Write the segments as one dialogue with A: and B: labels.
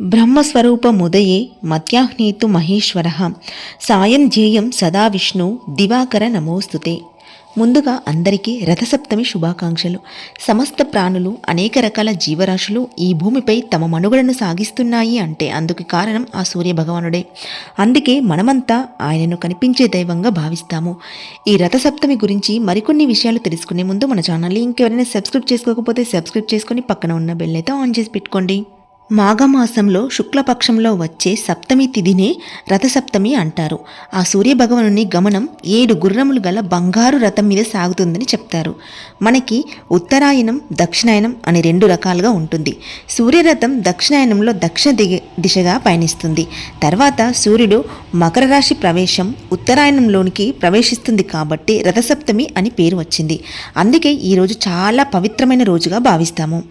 A: బ్రహ్మస్వరూపముదయే మధ్యాహ్నేతు మహేశ్వర. సాయం ధ్యేయం సదా విష్ణు దివాకర నమోస్తుతే. ముందుగా అందరికీ రథసప్తమి శుభాకాంక్షలు. సమస్త ప్రాణులు అనేక రకాల జీవరాశులు ఈ భూమిపై తమ మనుగడను సాగిస్తున్నాయి అంటే అందుకు కారణం ఆ సూర్య భగవానుడే. అందుకే మనమంతా ఆయనను కనిపించే దైవంగా భావిస్తాము. ఈ రథసప్తమి గురించి మరికొన్ని విషయాలు తెలుసుకునే ముందు మన ఛానల్ని ఇంకెవరైనా సబ్స్క్రైబ్ చేసుకోకపోతే సబ్స్క్రైబ్ చేసుకొని పక్కన ఉన్న బెల్ అయితే ఆన్ చేసి పెట్టుకోండి. మాఘమాసంలో శుక్లపక్షంలో వచ్చే సప్తమి తిథినే రథసప్తమి అంటారు. ఆ సూర్యభగవానుని గమనం ఏడు గుర్రములు గల బంగారు రథం మీద సాగుతుందని చెప్తారు. మనకి ఉత్తరాయణం దక్షిణాయనం అని రెండు రకాలుగా ఉంటుంది. సూర్యరథం దక్షిణాయనంలో దక్షిణ దిగ దిశగా పయనిస్తుంది. తర్వాత సూర్యుడు మకర రాశి ప్రవేశం ఉత్తరాయణంలోనికి ప్రవేశిస్తుంది కాబట్టి రథసప్తమి అని పేరు వచ్చింది. అందుకే ఈరోజు చాలా పవిత్రమైన రోజుగా భావిస్తాము.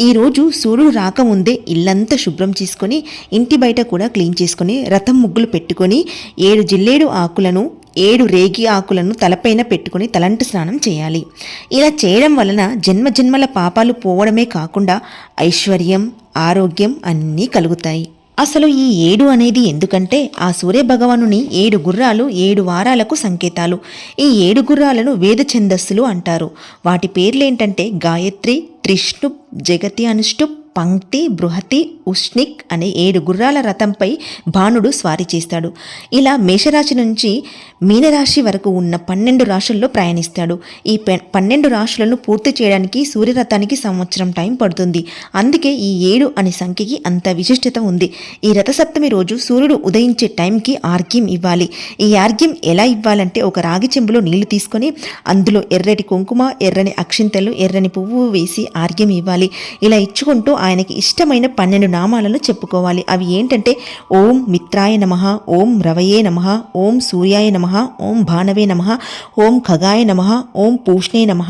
A: ఈరోజు సూర్యుడు రాకముందే ఇల్లంతా శుభ్రం చేసుకొని ఇంటి బయట కూడా క్లీన్ చేసుకొని రథం ముగ్గులు పెట్టుకొని ఏడు జిల్లేడు ఆకులను ఏడు రేగి ఆకులను తలపైన పెట్టుకుని తలంటు స్నానం చేయాలి. ఇలా చేయడం వలన జన్మ జన్మల పాపాలు పోవడమే కాకుండా ఐశ్వర్యం ఆరోగ్యం అన్నీ కలుగుతాయి. అసలు ఈ ఏడు అనేది ఎందుకంటే ఆ సూర్య భగవానుని ఏడు గుర్రాలు ఏడు వారాలకు సంకేతాలు. ఈ ఏడు గుర్రాలను వేద ఛందస్సులు అంటారు. వాటి పేర్లేంటంటే గాయత్రి త్రిష్ణు జగతి అనుష్టుప్ పంక్తి బృహతి ఉష్ణిక్ అనే ఏడు గుర్రాల రథంపై భానుడు స్వారీ చేస్తాడు. ఇలా మేషరాశి నుంచి మీనరాశి వరకు ఉన్న పన్నెండు రాశుల్లో ప్రయాణిస్తాడు. ఈ పన్నెండు రాశులను పూర్తి చేయడానికి సూర్యరథానికి సంవత్సరం టైం పడుతుంది. అందుకే ఈ ఏడు అనే సంఖ్యకి అంత విశిష్టత ఉంది. ఈ రథసప్తమి రోజు సూర్యుడు ఉదయించే టైంకి ఆర్గ్యం ఇవ్వాలి. ఈ ఆర్గ్యం ఎలా ఇవ్వాలంటే ఒక రాగి చెంబులో నీళ్ళు తీసుకొని అందులో ఎర్రటి కుంకుమ ఎర్రని అక్షింతలు ఎర్రని పువ్వు వేసి ఆర్గ్యం ఇవ్వాలి. ఇలా ఇచ్చుకుంటూ ఆయనకి ఇష్టమైన పన్నెండు నామాలను చెప్పుకోవాలి అవి ఏంటంటే ఓం మిత్రాయ నమ ఓం రవయే నమ ఓం సూర్యాయ నమ ఓం భానవే నమ ఓం ఖగాయ నమ ఓం పూష్ణే నమ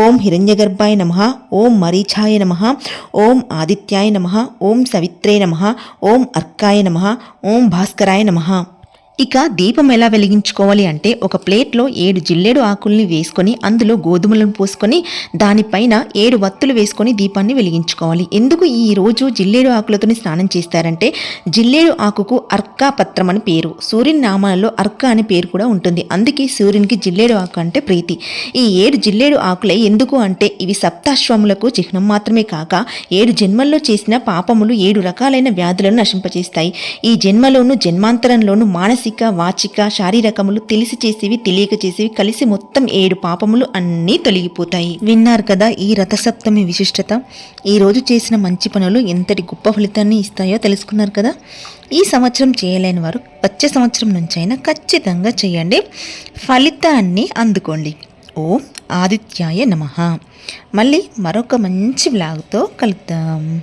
A: ఓం హిరణ్యగర్భాయ నమ ఓం మరీఛాయ నమ ఓం ఆదిత్యాయ నమ ఓం సవిత్రే నమ ఓం అర్కాయ నమ ఓం భాస్కరాయ నమ ఇక దీపం ఎలా వెలిగించుకోవాలి అంటే ఒక ప్లేట్లో ఏడు జిల్లేడు ఆకుల్ని వేసుకొని అందులో గోధుమలను పోసుకొని దానిపైన ఏడు వత్తులు వేసుకొని దీపాన్ని వెలిగించుకోవాలి. ఎందుకు ఈ రోజు జిల్లేడు ఆకులతోని స్నానం చేస్తారంటే జిల్లేడు ఆకుకు అర్కా పత్రం అని పేరు. సూర్యుని నామాలలో అర్క అనే పేరు కూడా ఉంటుంది. అందుకే సూర్యునికి జిల్లేడు ఆకు అంటే ప్రీతి. ఈ ఏడు జిల్లేడు ఆకులే ఎందుకు అంటే ఇవి సప్తాశ్వములకు చిహ్నం మాత్రమే కాక ఏడు జన్మల్లో చేసిన పాపములు ఏడు రకాలైన వ్యాధులను నశింపచేస్తాయి. ఈ జన్మలోను జన్మాంతరంలోను మానసిక వాచిక శారీరకములు తెలిసి చేసేవి తెలియక చేసేవి కలిసి మొత్తం ఏడు పాపములు అన్నీ తొలగిపోతాయి. విన్నారు కదా ఈ రథసప్తమి విశిష్టత? ఈరోజు చేసిన మంచి పనులు ఎంతటి గొప్ప ఫలితాన్ని ఇస్తాయో తెలుసుకున్నారు కదా? ఈ సంవత్సరం చేయలేని వారు వచ్చే సంవత్సరం నుంచైనా ఖచ్చితంగా చేయండి. ఫలితాన్ని అందుకోండి. ఓం ఆదిత్యాయ నమ. మళ్ళీ మరొక మంచి బ్లాగ్తో కలుద్దాం.